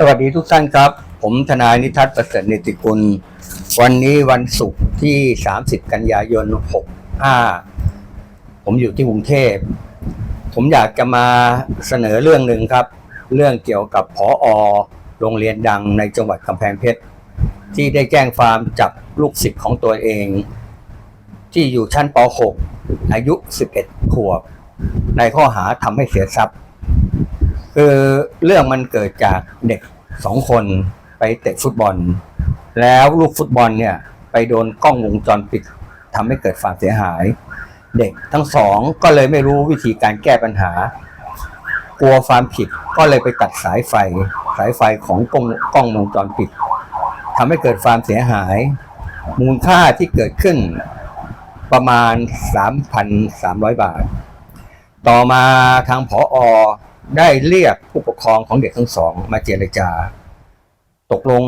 สวัสดีทุกท่านครับ ผมทนายนิทัศน์ประเสริฐนิติกุล วันนี้วันศุกร์ที่ 30 กันยายน 65 ผมอยู่ที่กรุงเทพ ผมอยากจะมาเสนอเรื่องหนึ่งครับ เรื่องเกี่ยวกับผออโรงเรียนดังในจังหวัดกำแพงเพชร ที่ได้แจ้งความจับลูกศิษย์ของตัวเอง ที่อยู่ชั้นป .6 อายุ 11 ขวบ ในข้อหาทำให้เสียทรัพย์ คือเรื่องมันเกิดจากเด็กสองคนไปเตะฟุตบอล แล้วลูกฟุตบอลเนี่ย ไปโดนกล้องวงจรปิดทำให้เกิดความเสียหาย เด็กทั้งสองก็เลยไม่รู้วิธีการแก้ปัญหา กลัวความผิดก็เลยไปตัดสายไฟ สายไฟของกล้องกล้องวงจรปิดทำให้เกิดความเสียหาย มูลค่าที่เกิดขึ้นประมาณ 3,300 บาท ต่อมาทางผออ ได้เรียกผู้ปกครองของเด็กทั้งสองมาเจรจา ตกลง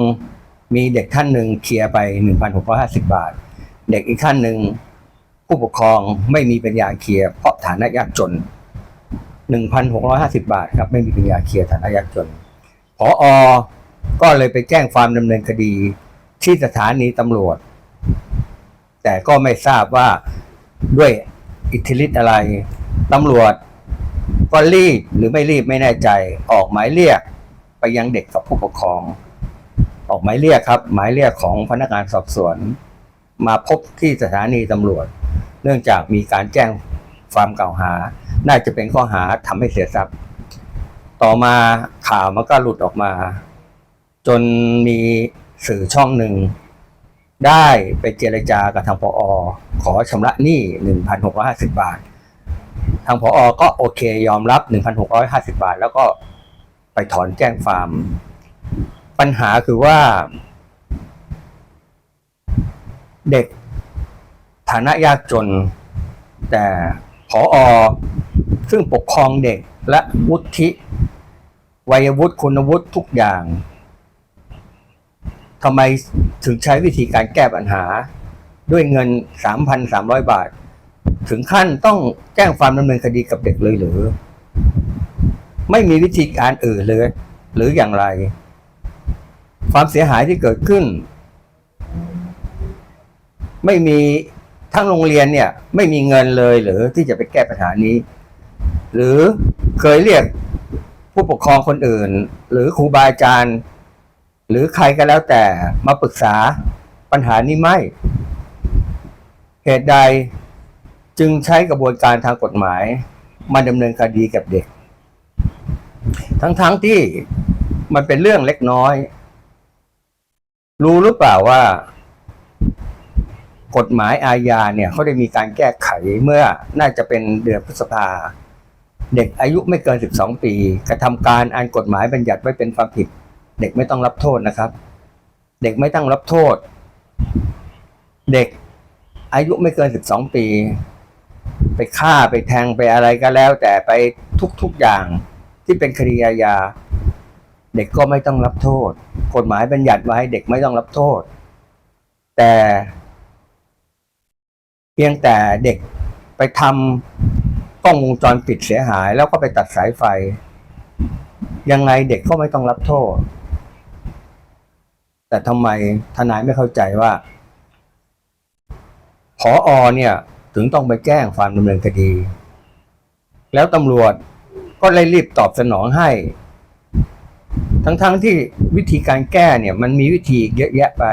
มีเด็กท่านหนึ่งเคลียร์ไป 1,650 บาท เด็กอีกท่านหนึ่งผู้ปกครองไม่มีปัญญาเคลียร์เพราะฐานะยากจน 1,650 บาทครับไม่มีปัญญาเคลียร์ฐานะยากจนผออก็เลยไปแจ้งความดำเนินคดีที่สถานีตำรวจ แต่ก็ไม่ทราบว่าด้วยอิทธิฤทธิ์อะไรตำรวจ ก็รีบหรือไม่รีบไม่แน่ใจ ออกหมายเรียกไปยังเด็กกับผู้ปกครอง ออกหมายเรียกครับ หมายเรียกของพนักงานสอบสวน มาพบที่สถานีตำรวจ เนื่องจากมีการแจ้งความกล่าวหา น่าจะเป็นข้อหาทำให้เสียทรัพย์ ต่อมาข่าวมันก็หลุดออกมา จนมีสื่อช่องหนึ่งได้ไปเจรจากับทางพออขอชำระหนี้ 1,650 บาท ทางพออก็โอเคยอมรับ 1,650 บาท แล้วก็ไปถอนแจ้งความปัญหาคือว่า เด็กฐานะยากจน แต่พออซึ่งปกครองเด็กและวุฒิวัยวุฒิคุณวุฒิทุกอย่างทำไมถึงใช้วิธีการแก้ปัญหาด้วยเงิน 3,300 บาท ถึงขั้นต้องแจ้งความดำเนินคดีกับเด็กเลยหรือ ไม่มีวิธีการอื่นเลย หรืออย่างไร ความเสียหายที่เกิดขึ้น ไม่มีทั้งโรงเรียนเนี่ย ไม่มีเงินเลยหรือที่จะไปแก้ปัญหานี้ หรือเคยเรียกผู้ปกครองคนอื่น หรือครูบาอาจารย์ หรือใครก็แล้วแต่มาปรึกษาปัญหานี้ไม่ เหตุใด จึงใช้กระบวนการทางกฎหมาย มาดำเนินคดีกับเด็ก ทั้งๆทที่มันเป็นเรื่องเล็กน้อย รู้หรือเปล่าว่า กฎหมายอาญาเนี่ยเขาได้มีการแก้ไขเมื่อน่าจะเป็นเดือนพฤษภาเด็กอายุไม่เกิน 12 ปี กระทำการอันกฎหมายบัญญัติไว้เป็นความผิด เด็กไม่ต้องรับโทษนะครับ เด็กไม่ต้องรับโทษ เด็กอายุไม่เกิน 12 ปี ไปฆ่าไปแทงไปอะไรก็แล้ว แต่ไปทุกๆอย่างที่เป็นคดีอาญาเด็กก็ไม่ต้องรับโทษ กฎหมายบัญญัติไว้เด็กไม่ต้องรับโทษ แต่ เพียงแต่เด็กไปทำกล้องวงจรปิดเสียหาย แล้วก็ไปตัดสายไฟ ยังไงเด็กก็ไม่ต้องรับโทษ แต่ทำไมทนายไม่เข้าใจว่า พออเนี่ย ถึงต้องไปแจ้งความดำเนินคดี แล้วตำรวจก็เลยรีบตอบสนองให้ ทั้งๆทที่วิธีการแก้เนี่ย มันมีวิธีเยอะแยะไป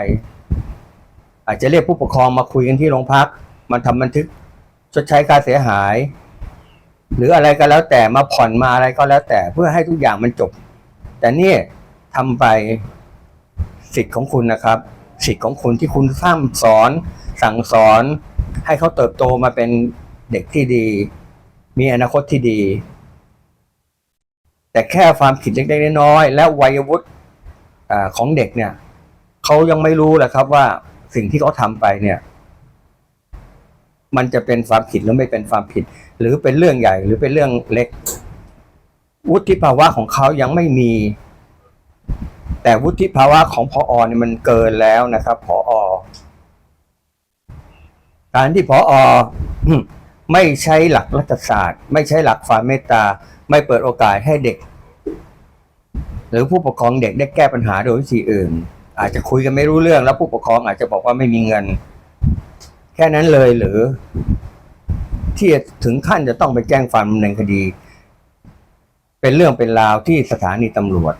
อาจจะเรียกผู้ปกครองมาคุยกันที่โรงพักมาทำบันทึกชดใช้ค่าเสียหาย หรืออะไรก็แล้วแต่มาผ่อนมาอะไรก็แล้วแต่เพื่อให้ทุกอย่างมันจบ แต่นี่ทำไปสิทธิ์ของคุณนะครับ สิทธิ์ของคุณที่คุณสร้างสอน สั่งสอน ให้เขาเติบโตมาเป็นเด็กที่ดี มีอนาคตที่ดี แต่แค่ความผิดเล็กๆน้อยๆและวัยวุฒิของเด็กเนี่ยเขายังไม่รู้แหละครับว่าสิ่งที่เขาทำไปเนี่ย มันจะเป็นความผิดหรือไม่เป็นความผิด หรือเป็นเรื่องใหญ่หรือเป็นเรื่องเล็ก วุฒิภาวะของเขายังไม่มี แต่วุฒิภาวะของพออเนี่ยมันเกินแล้วนะครับพออ การที่พออไม่ใช้หลักรัฐศาสตร์ ไม่ใช้หลักความเมตตา ไม่เปิดโอกาสให้เด็ก หรือผู้ปกครองเด็กได้แก้ปัญหาโดยวิธีอื่น อาจจะคุยกันไม่รู้เรื่องแล้วผู้ปกครองอาจจะบอกว่าไม่มีเงิน แค่นั้นเลยหรือ ที่ถึงขั้นจะต้องไปแจ้งความดำเนินคดี เป็นเรื่องเป็นราวที่สถานีตำรวจ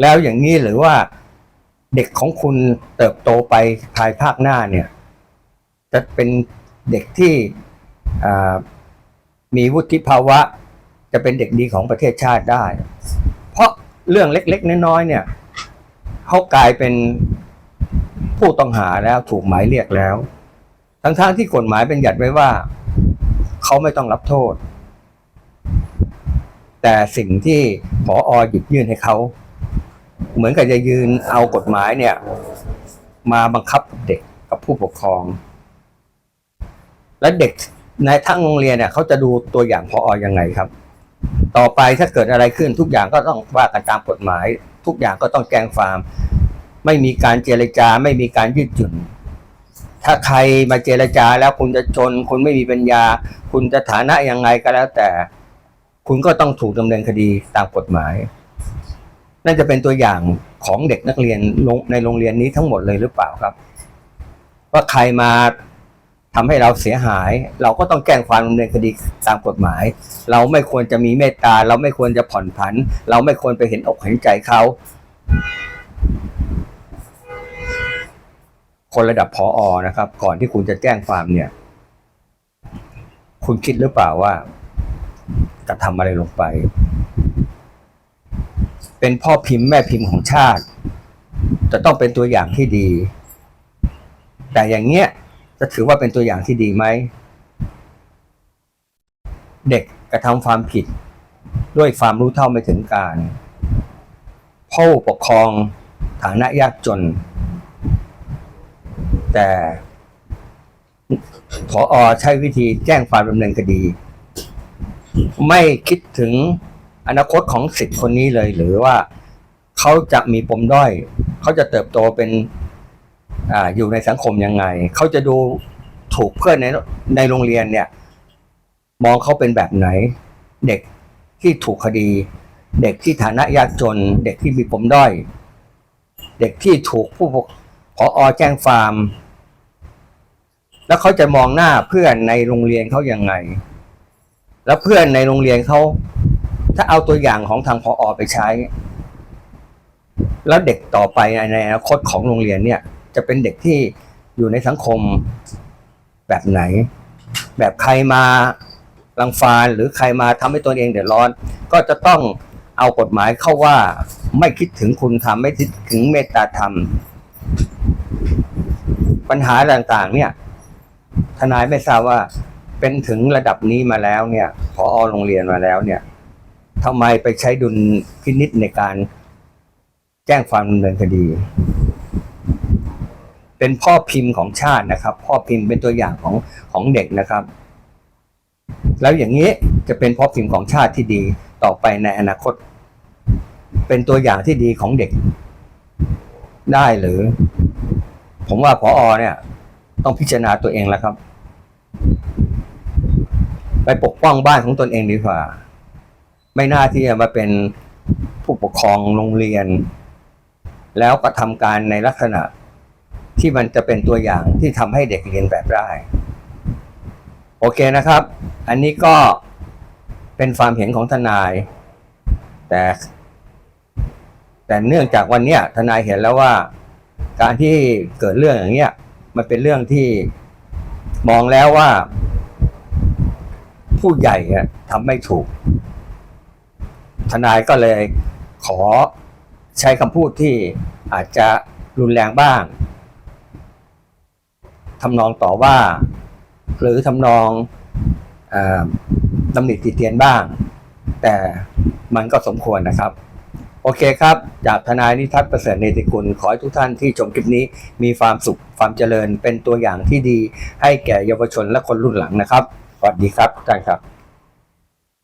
แล้วอย่างนี้หรือว่าเด็กของคุณเติบโตไปภายภาคหน้าเนี่ย จะเป็นเด็กที่มีวุฒิภาวะ จะเป็นเด็กดีของประเทศชาติได้ เพราะเรื่องเล็ก ๆ น้อยๆเนี่ยเขากลายเป็นผู้ต้องหาแล้วถูกหมายเรียกแล้ว ทั้งๆที่กฎหมายเป็นหยัดไว้ว่า เขาไม่ต้องรับโทษ แต่สิ่งที่ผออหยิบยื่นให้เขาเหมือนกับจะยืนเอากฎหมายเนี่ย มาบังคับเด็กกับผู้ปกครอง และเด็กในทั้งโรงเรียนเนี่ยเขาจะดูตัวอย่างพออยังไงครับ ต่อไปถ้าเกิดอะไรขึ้นทุกอย่างก็ต้องว่ากันตามกฎหมาย ทุกอย่างก็ต้องแจ้งความไม่มีการเจรจาไม่มีการยืดหยุ่น ถ้าใครมาเจรจาแล้วคุณจะจน คุณไม่มีปัญญา คุณจะฐานะยังไงก็แล้วแต่ คุณก็ต้องถูกดำเนินคดีตามกฎหมายนั่นจะเป็นตัวอย่างของเด็กนักเรียนในโรงเรียนนี้ทั้งหมดเลยหรือเปล่าครับ ว่าใครมา ทำให้เราเสียหาย เราก็ต้องแจ้งความดำเนินคดีตามกฎหมาย เราไม่ควรจะมีเมตตา เราไม่ควรจะผ่อนผัน เราไม่ควรไปเห็นอกเห็นใจเขา คนระดับพออนะครับ ก่อนที่คุณจะแจ้งความเนี่ย คุณคิดหรือเปล่าว่า จะทำอะไรลงไป เป็นพ่อพิมพ์แม่พิมพ์ของชาติ จะต้องเป็นตัวอย่างที่ดี แต่อย่างเงี้ย จะถือว่าเป็นตัวอย่างที่ดีไหม เด็กกระทำความผิด ด้วยความรู้เท่าไม่ถึงการผู้ปกครองฐานะยากจน แต่พออใช้วิธีแจ้งความดำเนินคดี ไม่คิดถึงอนาคตของสิทธิ์คนนี้เลยหรือว่าเขาจะมีปมด้อย เขาจะเติบโตเป็น ออยู่ในสังคมยังไง เขาจะดูถูกเพื่อนในในโรงเรียนเนี่ย มองเขาเป็นแบบไหน เด็กที่ถูกคดี เด็กที่ฐานะยากจน เด็กที่มีปมด้อย เด็กที่ถูกผู้ปกพออแจ้งฟาร์ม แล้วเขาจะมองหน้าเพื่อนในโรงเรียนเขายังไง แล้วเพื่อนในโรงเรียนเขาถ้าเอาตัวอย่างของทางพออไปใช้ แล้วเด็กต่อไปในอนาคตของโรงเรียนเนี่ย จะเป็นเด็กที่อยู่ในสังคมแบบไหน แบบใครมารังฟานหรือใครมาทำให้ตัวเองเดือดร้อน ก็จะต้องเอากฎหมายเข้าว่าไม่คิดถึงคุณธรรมไม่คิดถึงเมตตาธรรม ปัญหาต่างๆ เนี่ยทนายไม่ทราบว่าเป็นถึงระดับนี้มาแล้วเนี่ยพอโรงเรียนมาแล้วเนี่ยทำไมไปใช้ดุลพินิษในการแจ้งความดำเนินคดี เป็นพ่อพิมพ์ของชาตินะครับ พ่อพิมพ์เป็นตัวอย่างของของเด็กนะครับ แล้วอย่างนี้จะเป็นพ่อพิมพ์ของชาติที่ดีต่อไปในอนาคต เป็นตัวอย่างที่ดีของเด็ก ได้หรือ ผมว่าพออเนี่ย ต้องพิจารณาตัวเองแล้วครับ ไปปกป้องบ้านของตนเองดีกว่า ไม่น่าที่จะมาเป็นผู้ปกครองโรงเรียน แล้วก็ทำการในลักษณะ ที่มันจะเป็นตัวอย่างที่ทำให้เด็กเรียนแบบได้ โอเคนะครับ อันนี้ก็เป็นความเห็นของทนาย แต่ แต่เนื่องจากวันเนี้ยทนายเห็นแล้วว่า การที่เกิดเรื่องอย่างเงี้ยมันเป็นเรื่องที่มองแล้วว่า ผู้ใหญ่ทำไม่ถูก ทนายก็เลยขอใช้คำพูดที่อาจจะรุนแรงบ้าง ทำนองต่อว่า หรือทำนองตำหนิติเตียนบ้าง แต่มันก็สมควรนะครับ โอเคครับ จากทนายนิทัศน์ประเสริฐเนติกุลขอให้ทุกท่านที่ชมคลิปนี้มีความสุขความเจริญเป็นตัวอย่างที่ดี ให้แก่เยาวชนและคนรุ่นหลังนะครับสวัสดีครับท่านครับ